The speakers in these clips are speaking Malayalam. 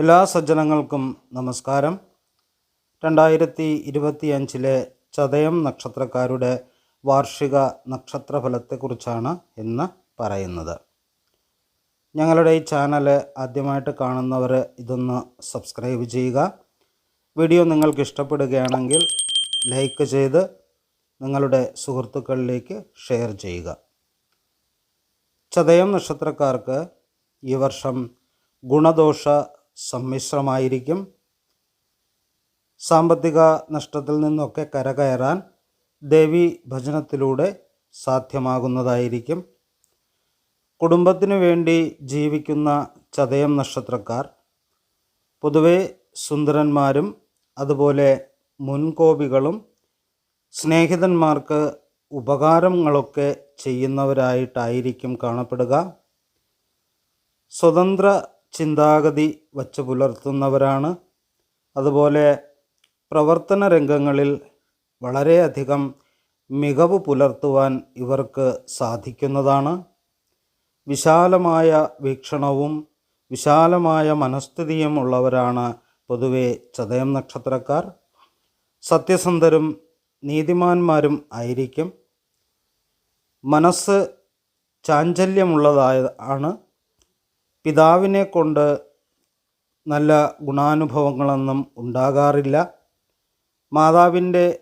എല്ലാ സജ്ജനങ്ങൾക്കും നമസ്കാരം. രണ്ടായിരത്തി ഇരുപത്തിയഞ്ചിലെ ചതയം നക്ഷത്രക്കാരുടെ വാർഷിക നക്ഷത്രഫലത്തെക്കുറിച്ചാണ് ഇന്ന് പറയുന്നത്. ഞങ്ങളുടെ ഈ ചാനൽ ആദ്യമായിട്ട് കാണുന്നവർ ഇതൊന്ന് സബ്സ്ക്രൈബ് ചെയ്യുക. വീഡിയോ നിങ്ങൾക്ക് ഇഷ്ടപ്പെടുകയാണെങ്കിൽ ലൈക്ക് ചെയ്ത് നിങ്ങളുടെ സുഹൃത്തുക്കളിലേക്ക് ഷെയർ ചെയ്യുക. ചതയം നക്ഷത്രക്കാർക്ക് ഈ വർഷം ഗുണദോഷ സമ്മിശ്രമായിരിക്കും. സാമ്പത്തിക നഷ്ടത്തിൽ നിന്നൊക്കെ കരകയറാൻ ദേവി ഭജനത്തിലൂടെ സാധ്യമാകുന്നതായിരിക്കും. കുടുംബത്തിനു വേണ്ടി ജീവിക്കുന്ന ചതയം നക്ഷത്രക്കാർ പൊതുവെ സുന്ദരന്മാരും അതുപോലെ മുൻകോപികളും സ്നേഹിതന്മാർക്ക് ഉപകാരങ്ങളൊക്കെ ചെയ്യുന്നവരായിട്ടായിരിക്കും കാണപ്പെടുക. സ്വതന്ത്ര ചിന്താഗതി വച്ച് പുലർത്തുന്നവരാണ്. അതുപോലെ പ്രവർത്തന രംഗങ്ങളിൽ വളരെയധികം മികവ് പുലർത്തുവാൻ ഇവർക്ക് സാധിക്കുന്നതാണ്. വിശാലമായ വീക്ഷണവും വിശാലമായ മനസ്ഥിതിയും ഉള്ളവരാണ് പൊതുവെ ചതയം നക്ഷത്രക്കാർ. സത്യസന്ധരും നീതിമാന്മാരും ആയിരിക്കും. മനസ്സ് ചാഞ്ചല്യമുള്ളതായ ആണ്. പിതാവിനെ കൊണ്ട് നല്ല ഗുണാനുഭവങ്ങളൊന്നും ഉണ്ടാകാറില്ല. മാതാവിന്റെ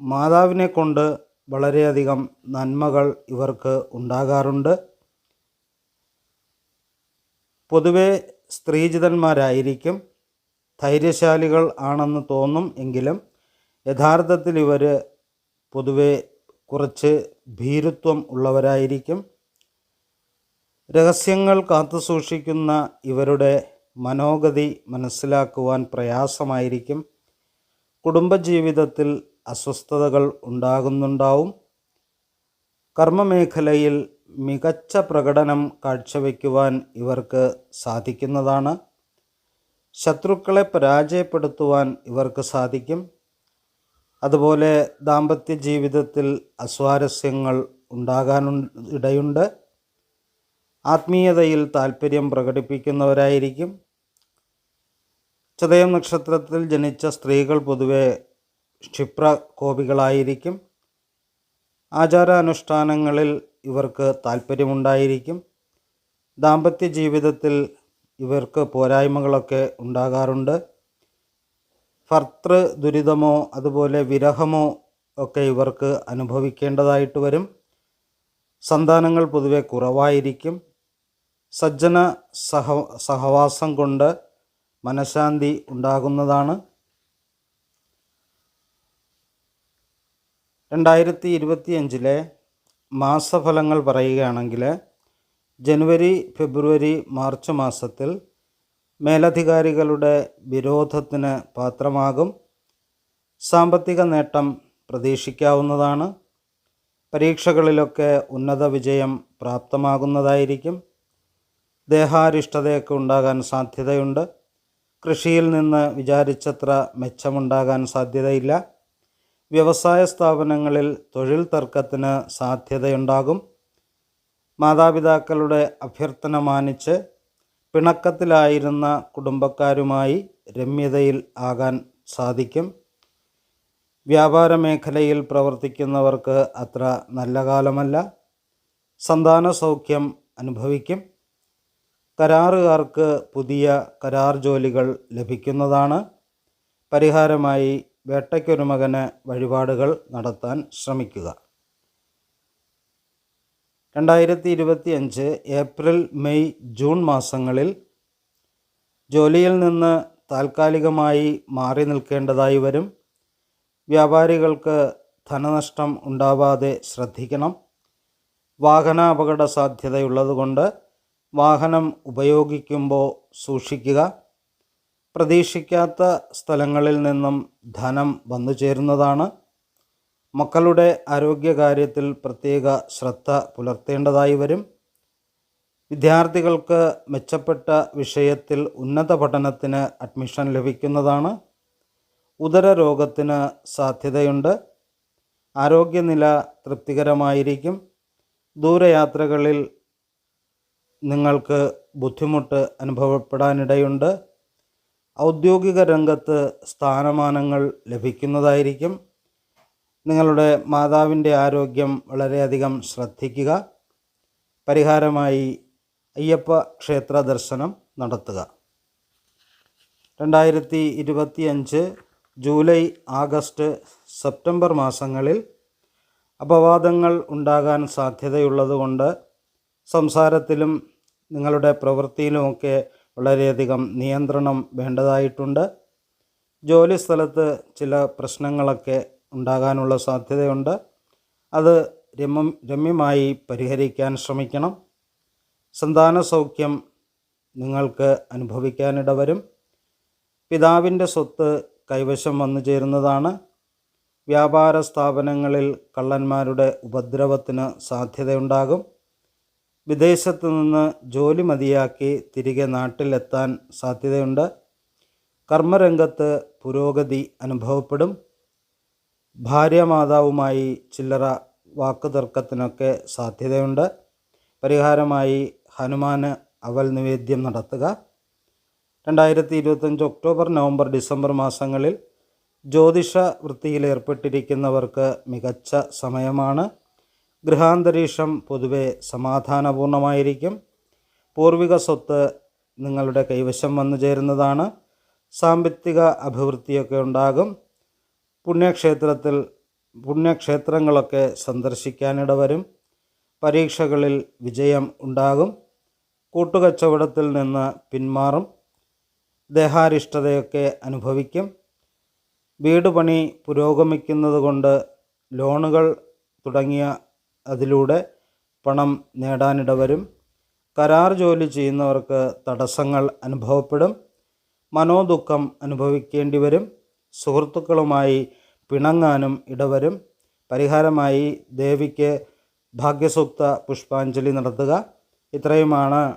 മാതാവിനെ കൊണ്ട് വളരെയധികം നന്മകൾ ഇവർക്ക് ഉണ്ടാകാറുണ്ട്. പൊതുവെ സ്ത്രീജിതന്മാരായിരിക്കും. ധൈര്യശാലികൾ ആണെന്ന് തോന്നും എങ്കിലും യഥാർത്ഥത്തിൽ ഇവർ പൊതുവെ കുറച്ച് ഭീരുത്വം ഉള്ളവരായിരിക്കും. രഹസ്യങ്ങൾ കാത്തുസൂക്ഷിക്കുന്ന ഇവരുടെ മനോഗതി മനസ്സിലാക്കുവാൻ പ്രയാസമായിരിക്കും. കുടുംബജീവിതത്തിൽ അസ്വസ്ഥതകൾ ഉണ്ടാകുന്നുണ്ടാവും. കർമ്മമേഖലയിൽ മികച്ച പ്രകടനം കാഴ്ചവെക്കുവാൻ ഇവർക്ക് സാധിക്കുന്നതാണ്. ശത്രുക്കളെ പരാജയപ്പെടുത്തുവാൻ ഇവർക്ക് സാധിക്കും. അതുപോലെ ദാമ്പത്യ ജീവിതത്തിൽ അസ്വാരസ്യങ്ങൾ ഉണ്ടാകാൻ ഇടയുണ്ട്. ആത്മീയതയിൽ താല്പര്യം പ്രകടിപ്പിക്കുന്നവരായിരിക്കും. ചതയം നക്ഷത്രത്തിൽ ജനിച്ച സ്ത്രീകൾ പൊതുവെ ക്ഷിപ്രകോപികളായിരിക്കും. ആചാരാനുഷ്ഠാനങ്ങളിൽ ഇവർക്ക് താല്പര്യമുണ്ടായിരിക്കും ദാമ്പത്യ ജീവിതത്തിൽ ഇവർക്ക് പോരായ്മകളൊക്കെ ഉണ്ടാകാറുണ്ട്. ഭർത്തൃ ദുരിതമോ അതുപോലെ വിരഹമോ ഒക്കെ ഇവർക്ക് അനുഭവിക്കേണ്ടതായിട്ട് വരും. സന്താനങ്ങൾ പൊതുവെ കുറവായിരിക്കും. സജ്ജന സഹ സഹവാസം കൊണ്ട് മനഃശാന്തി ഉണ്ടാകുന്നതാണ്. രണ്ടായിരത്തി ഇരുപത്തിയഞ്ചിലെ മാസഫലങ്ങൾ പറയുകയാണെങ്കിൽ ജനുവരി ഫെബ്രുവരി മാർച്ച് മാസത്തിൽ മേലധികാരികളുടെ വിരോധത്തിന് പാത്രമാകും. സാമ്പത്തിക നേട്ടം പ്രതീക്ഷിക്കാവുന്നതാണ്. പരീക്ഷകളിലൊക്കെ ഉന്നത വിജയം പ്രാപ്തമാകുന്നതായിരിക്കും. ദേഹാരിഷ്ടതയൊക്കെ ഉണ്ടാകാൻ സാധ്യതയുണ്ട്. കൃഷിയിൽ നിന്ന് വിചാരിച്ചത്ര മെച്ചമുണ്ടാകാൻ സാധ്യതയില്ല. വ്യവസായ സ്ഥാപനങ്ങളിൽ തൊഴിൽ തർക്കത്തിന് സാധ്യതയുണ്ടാകും. മാതാപിതാക്കളുടെ അഭ്യർത്ഥന മാനിച്ച് പിണക്കത്തിലായിരുന്ന കുടുംബക്കാരുമായി രമ്യതയിൽ ആകാൻ സാധിക്കും. വ്യാപാര മേഖലയിൽ പ്രവർത്തിക്കുന്നവർക്ക് അത്ര നല്ല കാലമല്ല. സന്താന സൗഖ്യം അനുഭവിക്കും. കരാറുകാർക്ക് പുതിയ കരാർ ജോലികൾ ലഭിക്കുന്നതാണ്. പരിഹാരമായി വേട്ടയ്ക്കൊരു മകന് വഴിപാടുകൾ നടത്താൻ ശ്രമിക്കുക. രണ്ടായിരത്തി ഇരുപത്തി അഞ്ച് ഏപ്രിൽ മെയ് ജൂൺ മാസങ്ങളിൽ ജോലിയിൽ നിന്ന് താൽക്കാലികമായി മാറി നിൽക്കേണ്ടതായി വരും. വ്യാപാരികൾക്ക് ധനനഷ്ടം ഉണ്ടാവാതെ ശ്രദ്ധിക്കണം. വാഹന അപകട സാധ്യതയുള്ളതുകൊണ്ട് വാഹനം ഉപയോഗിക്കുമ്പോൾ സൂക്ഷിക്കുക. പ്രതീക്ഷിക്കാത്ത സ്ഥലങ്ങളിൽ നിന്നും ധനം വന്നു ചേരുന്നതാണ്. മക്കളുടെ ആരോഗ്യകാര്യത്തിൽ പ്രത്യേക ശ്രദ്ധ പുലർത്തേണ്ടതായി വരും. വിദ്യാർത്ഥികൾക്ക് മെച്ചപ്പെട്ട വിഷയത്തിൽ ഉന്നത പഠനത്തിന് അഡ്മിഷൻ ലഭിക്കുന്നതാണ്. ഉദരരോഗത്തിന് സാധ്യതയുണ്ട്. ആരോഗ്യനില തൃപ്തികരമായിരിക്കും. ദൂരയാത്രകളിൽ നിങ്ങൾക്ക് ബുദ്ധിമുട്ട് അനുഭവപ്പെടാനിടയുണ്ട്. ഔദ്യോഗിക രംഗത്ത് സ്ഥാനമാനങ്ങൾ ലഭിക്കുന്നതായിരിക്കും. നിങ്ങളുടെ മാതാവിന്റെ ആരോഗ്യം വളരെയധികം ശ്രദ്ധിക്കുക. പരിഹാരമായി അയ്യപ്പ ക്ഷേത്ര ദർശനം നടത്തുക. രണ്ടായിരത്തി ഇരുപത്തി അഞ്ച് ജൂലൈ ആഗസ്റ്റ് സെപ്റ്റംബർ മാസങ്ങളിൽ അപവാദങ്ങൾ ഉണ്ടാകാൻ സാധ്യതയുള്ളതുകൊണ്ട് സംസാരത്തിലും നിങ്ങളുടെ പ്രവൃത്തിയിലുമൊക്കെ വളരെയധികം നിയന്ത്രണം വേണ്ടതായിട്ടുണ്ട്. ജോലി സ്ഥലത്ത് ചില പ്രശ്നങ്ങളൊക്കെ ഉണ്ടാകാനുള്ള സാധ്യതയുണ്ട്. അത് രമ്യം രമ്യമായി പരിഹരിക്കാൻ ശ്രമിക്കണം. സന്താന സൗഖ്യം നിങ്ങൾക്ക് അനുഭവിക്കാനിട വരും പിതാവിന്റെ സ്വത്ത് കൈവശം വന്നു ചേരുന്നതാണ്. വ്യാപാര സ്ഥാപനങ്ങളിൽ കള്ളന്മാരുടെ ഉപദ്രവത്തിന് സാധ്യതയുണ്ടാകും. വിദേശത്ത് നിന്ന് ജോലി മതിയാക്കി തിരികെ നാട്ടിലെത്താൻ സാധ്യതയുണ്ട്. കർമ്മരംഗത്ത് പുരോഗതി അനുഭവപ്പെടും. ഭാര്യമാതാവുമായി ചില്ലറ വാക്കുതർക്കത്തിനൊക്കെ സാധ്യതയുണ്ട്. പരിഹാരമായി ഹനുമാന് അവൽ നിവേദ്യം നടത്തുക. രണ്ടായിരത്തി ഇരുപത്തഞ്ച് ഒക്ടോബർ നവംബർ ഡിസംബർ മാസങ്ങളിൽ ജ്യോതിഷ വൃത്തിയിൽ ഏർപ്പെട്ടിരിക്കുന്നവർക്ക് മികച്ച സമയമാണ്. ഗൃഹാന്തരീക്ഷം പൊതുവെ സമാധാനപൂർണമായിരിക്കും. പൂർവിക സ്വത്ത് നിങ്ങളുടെ കൈവശം വന്നു ചേരുന്നതാണ്. സാമ്പത്തിക അഭിവൃദ്ധിയൊക്കെ ഉണ്ടാകും. പുണ്യക്ഷേത്രത്തിൽ പുണ്യക്ഷേത്രങ്ങളൊക്കെ സന്ദർശിക്കാനിട വരും പരീക്ഷകളിൽ വിജയം ഉണ്ടാകും. കൂട്ടുകച്ചവടത്തിൽ നിന്ന് പിന്മാറും. ദേഹാരിഷ്ടതയൊക്കെ അനുഭവിക്കും. വീട് പണി പുരോഗമിക്കുന്നത് കൊണ്ട് ലോണുകൾ തുടങ്ങിയ അതിലൂടെ പണം നേടാനിടവരും. കരാർ ജോലി ചെയ്യുന്നവർക്ക് തടസ്സങ്ങൾ അനുഭവപ്പെടും. മനോദുഃഖം അനുഭവിക്കേണ്ടി വരും സുഹൃത്തുക്കളുമായി പിണങ്ങാനും ഇടവരും. പരിഹാരമായി ദേവിക്ക് ഭാഗ്യസൂക്ത പുഷ്പാഞ്ജലി നടത്തുക. ഇത്രയുമാണ്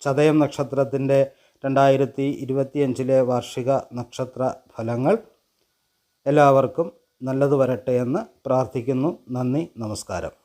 ചതയം നക്ഷത്രത്തിന്റെ രണ്ടായിരത്തി ഇരുപത്തിയഞ്ചിലെ വാർഷിക നക്ഷത്ര ഫലങ്ങൾ. എല്ലാവർക്കും നല്ലത് വരട്ടെ എന്ന് പ്രാർത്ഥിക്കുന്നു. നന്ദി നമസ്കാരം.